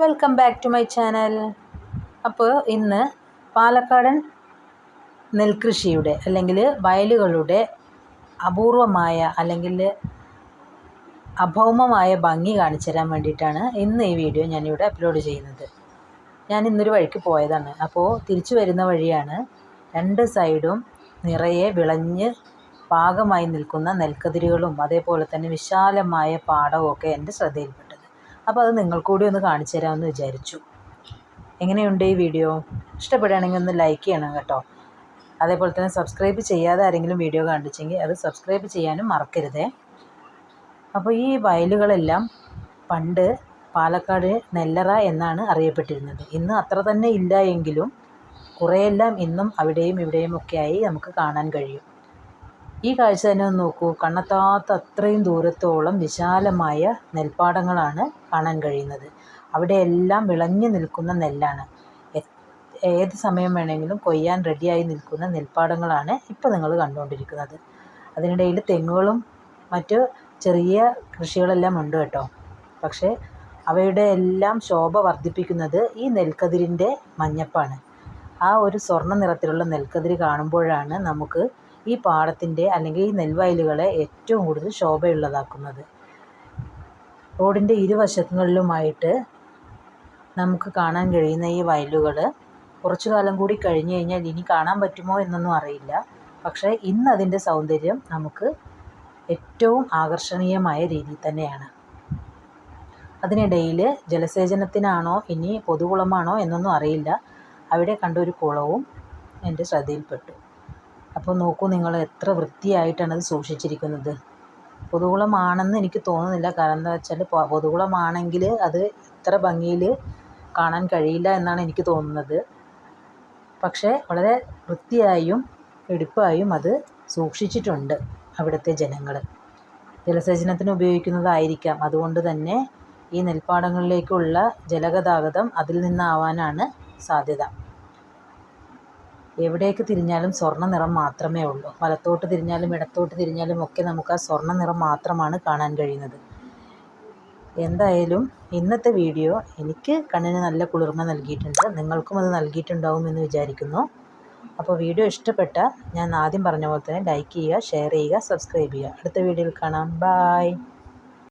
Welcome back to my channel. അപ്പോൾ ഇന്ന് പാലക്കാടൻ നെൽകൃഷിയുടെ അല്ലെങ്കിൽ വയലുകളുടെ അപൂർവമായ അല്ലെങ്കിൽ അഭൗമമായ ഭംഗി കാണിച്ചു തരാൻ വേണ്ടിയിട്ടാണ് ഇന്ന് ഈ വീഡിയോ ഞാനിവിടെ അപ്ലോഡ് ചെയ്യുന്നത്. ഞാൻ ഇന്നൊരു വഴിക്ക് പോയതാണ്. അപ്പോൾ തിരിച്ചു വരുന്ന വഴിയാണ് രണ്ട് സൈഡും നിറയെ വിളഞ്ഞ് പാകമായി നിൽക്കുന്ന നെൽക്കതിരുകളും അതേപോലെ തന്നെ വിശാലമായ പാടവും ഒക്കെ എന്റെ ശ്രദ്ധയിൽപ്പെട്ടത് അപ്പോൾ അത് നിങ്ങൾക്കൂടി ഒന്ന് കാണിച്ചു തരാമെന്ന് വിചാരിച്ചു. എങ്ങനെയുണ്ട് ഈ വീഡിയോ? ഇഷ്ടപ്പെടുകയാണെങ്കിൽ ഒന്ന് ലൈക്ക് ചെയ്യണം കേട്ടോ. അതേപോലെ തന്നെ സബ്സ്ക്രൈബ് ചെയ്യാതെ ആരെങ്കിലും വീഡിയോ കണ്ടിച്ചെങ്കിൽ അത് സബ്സ്ക്രൈബ് ചെയ്യാനും മറക്കരുതേ. അപ്പോൾ ഈ വയലുകളെല്ലാം പണ്ട് പാലക്കാട് നെല്ലറ എന്നാണ് അറിയപ്പെട്ടിരുന്നത്. ഇന്ന് അത്ര തന്നെ ഇല്ല എങ്കിലും കുറേയെല്ലാം ഇന്നും അവിടെയും ഇവിടെയും ഒക്കെയായി നമുക്ക് കാണാൻ കഴിയും. ഈ കാഴ്ച തന്നെ ഒന്ന് നോക്കൂ. കണ്ണെത്താത്ത അത്രയും ദൂരത്തോളം വിശാലമായ നെൽപ്പാടങ്ങളാണ് കാണാൻ കഴിയുന്നത്. അവിടെയെല്ലാം വിളഞ്ഞു നിൽക്കുന്ന നെല്ലാണ്. ഏത് സമയം വേണമെങ്കിലും കൊയ്യാൻ റെഡിയായി നിൽക്കുന്ന നെൽപ്പാടങ്ങളാണ് ഇപ്പോൾ നിങ്ങൾ കണ്ടുകൊണ്ടിരിക്കുന്നത്. അതിനിടയിൽ തെങ്ങുകളും മറ്റ് ചെറിയ കൃഷികളെല്ലാം ഉണ്ട് കേട്ടോ. പക്ഷേ അവയുടെ എല്ലാം ശോഭ വർദ്ധിപ്പിക്കുന്നത് ഈ നെൽക്കതിരിന്റെ മഞ്ഞപ്പാണ്. ആ ഒരു സ്വർണ നിറത്തിലുള്ള നെൽക്കതിര് കാണുമ്പോഴാണ് നമുക്ക് ഈ പാടത്തിന്റെ അല്ലെങ്കിൽ ഈ നെൽവയലുകളെ ഏറ്റവും കൂടുതൽ ശോഭയുള്ളതാക്കുന്നത്. റോഡിന്റെ ഇരുവശങ്ങളിലുമായിട്ട് നമുക്ക് കാണാൻ കഴിയുന്ന ഈ വയലുകൾ കുറച്ചു കാലം കൂടി കഴിഞ്ഞു കഴിഞ്ഞാൽ ഇനി കാണാൻ പറ്റുമോ എന്നൊന്നും അറിയില്ല. പക്ഷേ ഇന്ന് അതിന്റെ സൗന്ദര്യം നമുക്ക് ഏറ്റവും ആകർഷണീയമായ രീതിയിൽ തന്നെയാണ്. അതിനിടയിൽ ജലസേചനത്തിനാണോ ഇനി പൊതുകുളമാണോ എന്നൊന്നും അറിയില്ല. അവിടെ കണ്ട ഒരു കുളവും എന്റെ ശ്രദ്ധയിൽപ്പെട്ടു. അപ്പോൾ നോക്കൂ നിങ്ങൾ എത്ര വൃത്തിയായിട്ടാണ് അത് സൂക്ഷിച്ചിരിക്കുന്നത്. പൊതുകുളമാണെന്ന് എനിക്ക് തോന്നുന്നില്ല. കാരണം എന്താ വെച്ചാൽ പൊതുകുളമാണെങ്കിൽ അത് ഇത്ര ഭംഗിയിൽ കാണാൻ കഴിയില്ല എന്നാണ് എനിക്ക് തോന്നുന്നത്. പക്ഷേ വളരെ വൃത്തിയായും എടുപ്പായും അത് സൂക്ഷിച്ചിട്ടുണ്ട് അവിടുത്തെ ജനങ്ങൾ ജലസേചനത്തിന് ഉപയോഗിക്കുന്നതായിരിക്കാം. അതുകൊണ്ട് തന്നെ ഈ നെൽപ്പാടങ്ങളിലേക്കുള്ള ജലഗതാഗതം അതിൽ നിന്നാവാനാണ് സാധ്യത. എവിടേക്ക് തിരിഞ്ഞാലും സ്വർണ നിറം മാത്രമേ ഉള്ളൂ. വലത്തോട്ട് തിരിഞ്ഞാലും ഇടത്തോട്ട് തിരിഞ്ഞാലും ഒക്കെ നമുക്ക് ആ സ്വർണ നിറം മാത്രമാണ് കാണാൻ കഴിയുന്നത്. എന്തായാലും ഇന്നത്തെ വീഡിയോ എനിക്ക് കണ്ണിന് നല്ല കുളിർമ നൽകിയിട്ടുണ്ട്. നിങ്ങൾക്കും അത് നൽകിയിട്ടുണ്ടാവും എന്ന് വിചാരിക്കുന്നു. അപ്പോൾ വീഡിയോ ഇഷ്ടപ്പെട്ട ഞാൻ ആദ്യം പറഞ്ഞ പോലെ തന്നെ ലൈക്ക് ചെയ്യുക ഷെയർ ചെയ്യുക സബ്സ്ക്രൈബ് ചെയ്യുക. അടുത്ത വീഡിയോയിൽ കാണാം. ബായ്